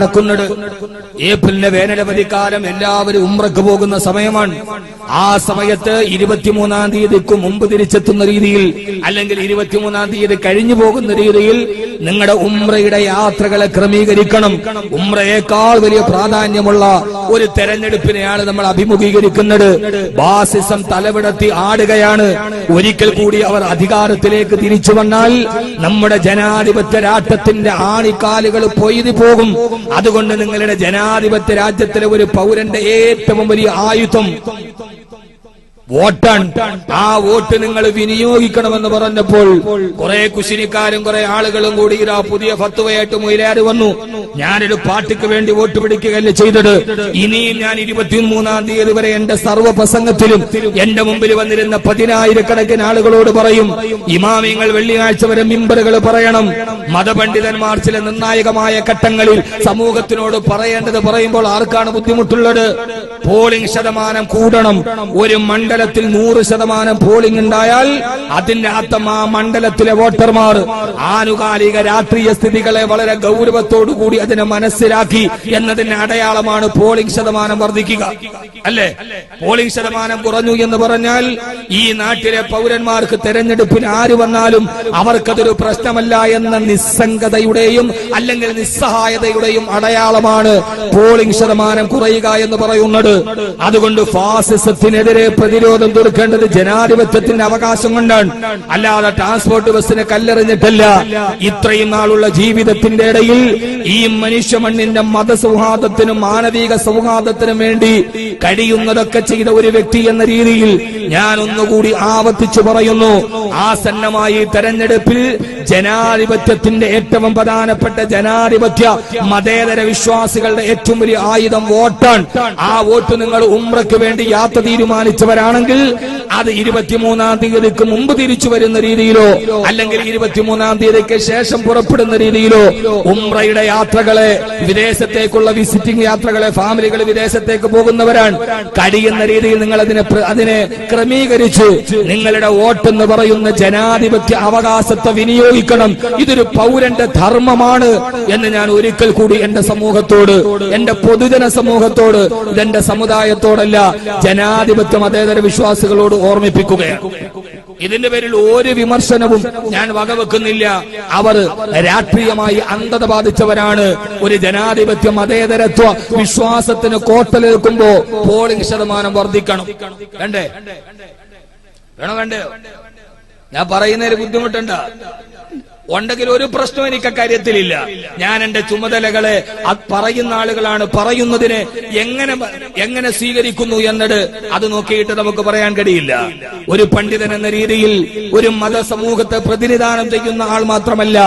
നടക്കുന്നത്. ഏപ്രിലിന്റെ വേനലവധിക്കാലം എല്ലാവരും ഉമ്രക്ക് പോകുന്ന സമയമാണ്. ആ സമയത്ത് ഇരുപത്തിമൂന്നാം തീയതിക്ക് മുമ്പ് തിരിച്ചെത്തുന്ന രീതിയിൽ അല്ലെങ്കിൽ ഇരുപത്തിമൂന്നാം തീയതി കഴിഞ്ഞു പോകുന്ന രീതിയിൽ നിങ്ങളുടെ ഉമ്രയുടെ യാത്രകളെ ക്രമീകരിക്കണം. ഉമ്രയേക്കാൾ വലിയ പ്രാധാന്യമുള്ള ഒരു തെരഞ്ഞെടുപ്പിനെയാണ് നമ്മൾ അഭിമുഖീകരിക്കുന്നത്. ബാസിസം തലവിടത്തി ആടുകയാണ്. ഒരിക്കൽ കൂടി അവർ അധികാരത്തിലേക്ക് തിരിച്ചു വന്നാൽ നമ്മുടെ ജനാധിപത്യ രാഷ്ട്രത്തിന്റെ ആണിക്കാലുകൾ പൊയ്തു പോകും. അതുകൊണ്ട് നിങ്ങളുടെ ജനാധിപത്യ രാജ്യത്തിലെ ഒരു പൗരന്റെ ഏറ്റവും വലിയ ആയുധം വോട്ടാണ് ആ വോട്ട് നിങ്ങൾ വിനിയോഗിക്കണമെന്ന് പറഞ്ഞപ്പോൾ കുറെ കുശിനിക്കാരും കുറെ ആളുകളും കൂടി ഇതാ പുതിയ ഫത്തുവയായിട്ട് മൊയിലാറ് വന്നു. ഞാനൊരു പാർട്ടിക്ക് വേണ്ടി വോട്ട് പിടിക്കുകയല്ല ചെയ്തത്. ഇനിയും ഞാൻ ഇരുപത്തിമൂന്നാം തീയതി വരെ എന്റെ സർവ പ്രസംഗത്തിലും എന്റെ മുമ്പിൽ വന്നിരുന്ന പതിനായിരക്കണക്കിന് ആളുകളോട് പറയും ഇമാമിങ്ങൾ വെള്ളിയാഴ്ച വരെ മിമ്പറുകൾ പറയണം. മതപണ്ഡിതന്മാർ ചില നിർണായകമായ ഘട്ടങ്ങളിൽ സമൂഹത്തിനോട് പറയേണ്ടത് പറയുമ്പോൾ ആർക്കാണ് ബുദ്ധിമുട്ടുള്ളത്? പോളിംഗ് ശതമാനം കൂടണം. ഒരു മണ്ഡലത്തിൽ നൂറ് ശതമാനം പോളിംഗ് ഉണ്ടായാൽ അതിന്റെ അർത്ഥം ആ മണ്ഡലത്തിലെ വോട്ടർമാർ ആനുകാലിക രാഷ്ട്രീയ സ്ഥിതികളെ വളരെ ഗൗരവത്തോടു കൂടി അതിനെ മനസ്സിലാക്കി എന്നതിന്റെ അടയാളമാണ് പോളിംഗ് ശതമാനം വർദ്ധിക്കുക. അല്ലേ? പോളിംഗ് ശതമാനം കുറഞ്ഞു എന്ന് പറഞ്ഞാൽ ഈ നാട്ടിലെ പൗരന്മാർക്ക് തെരഞ്ഞെടുപ്പിന് ആര് വന്നാലും അവർക്കതൊരു പ്രശ്നമല്ല എന്ന നിസ്സംഗതയുടെയും അല്ലെങ്കിൽ നിസ്സഹായതയുടെയും അടയാളമാണ് പോളിംഗ് ശതമാനം കുറയുക എന്ന് പറയുന്നത്. അതുകൊണ്ട് ഫാസിസത്തിനെതിരെ പ്രതിരോധം തീർക്കേണ്ടത് ജനാധിപത്യത്തിന്റെ അവകാശം കൊണ്ടാണ്. അല്ലാതെ ട്രാൻസ്പോർട്ട് ബസ്സിനെ കല്ലെറിഞ്ഞിട്ടല്ല. ഇത്രയും നാളുള്ള ജീവിതത്തിന്റെ ഇടയിൽ ഈ മനുഷ്യ മണ്ണിന്റെ മതസൗഹാർദ്ദത്തിനും മാനവിക സൗഹാർദ്ദത്തിനും വേണ്ടി കഴിയുന്നതൊക്കെ ചെയ്ത ഒരു വ്യക്തി എന്ന രീതിയിൽ ഞാൻ ഒന്നുകൂടി ആവർത്തിച്ചു പറയുന്നു. ആസന്നമായി തെരഞ്ഞെടുപ്പിൽ ജനാധിപത്യത്തിന്റെ ഏറ്റവും പ്രധാനപ്പെട്ട ജനാധിപത്യ മതേതര വിശ്വാസികളുടെ ഏറ്റവും വലിയ ആയുധം വോട്ടാണ്. ആ വോട്ട് നിങ്ങൾ ഉമ്രക്ക് വേണ്ടി യാത്ര തീരുമാനിച്ചവരാണെങ്കിൽ അത് ഇരുപത്തിമൂന്നാം തീയതിക്ക് മുമ്പ് തിരിച്ചു വരുന്ന രീതിയിലോ അല്ലെങ്കിൽ ഇരുപത്തിമൂന്നാം തീയതിക്ക് ശേഷം പുറപ്പെടുന്ന രീതിയിലോ ഉംറയുടെ യാത്രകളെ വിദേശത്തേക്കുള്ള വിസിറ്റിംഗ് യാത്രകളെ ഫാമിലികൾ വിദേശത്തേക്ക് പോകുന്നവരാണ്. കഴിയുന്ന രീതിയിൽ നിങ്ങൾ അതിനെ അതിനെ ക്രമീകരിച്ച് നിങ്ങളുടെ വോട്ട് എന്ന് പറയുന്ന ജനാധിപത്യ അവകാശത്തെ വിനിയോഗിക്കണം. ഇതൊരു പൗരന്റെ ധർമ്മമാണ് എന്ന് ഞാൻ ഒരിക്കൽ കൂടി എന്റെ സമൂഹത്തോട് എന്റെ പൊതുജന സമൂഹത്തോട് ഇതെന്റെ സമുദായത്തോടല്ല ജനാധിപത്യ മതേതര വിശ്വാസികളോട് ഓർമ്മിപ്പിക്കുകയാണ് ഇതിന്റെ പേരിൽ ഒരു വിമർശനവും ഞാൻ വകവെക്കുന്നില്ല. അവർ രാഷ്ട്രീയമായി അന്ധത ബാധിച്ചവരാണ്. ഒരു ജനാധിപത്യ മതേതരത്വ വിശ്വാസത്തിന് കോട്ടലേൽക്കുമ്പോ പോളിംഗ് ശതമാനം വർദ്ധിക്കണം. വേണ്ടേ വേണോ വേണ്ടേ ഞാൻ പറയുന്നതിൽ ബുദ്ധിമുട്ടുണ്ട്. ഉണ്ടെങ്കിൽ ഒരു പ്രശ്നം എനിക്ക് കാര്യത്തിലില്ല ഞാൻ എന്റെ ചുമതലകളെ പറയുന്ന ആളുകളാണ്. പറയുന്നതിന് എങ്ങനെ എങ്ങനെ സ്വീകരിക്കുന്നു എന്നത് അത് നോക്കിയിട്ട് നമുക്ക് പറയാൻ കഴിയില്ല. ഒരു പണ്ഡിതൻ എന്ന രീതിയിൽ ഒരു മതസമൂഹത്തെ പ്രതിനിധാനം ചെയ്യുന്ന ആൾ മാത്രമല്ല.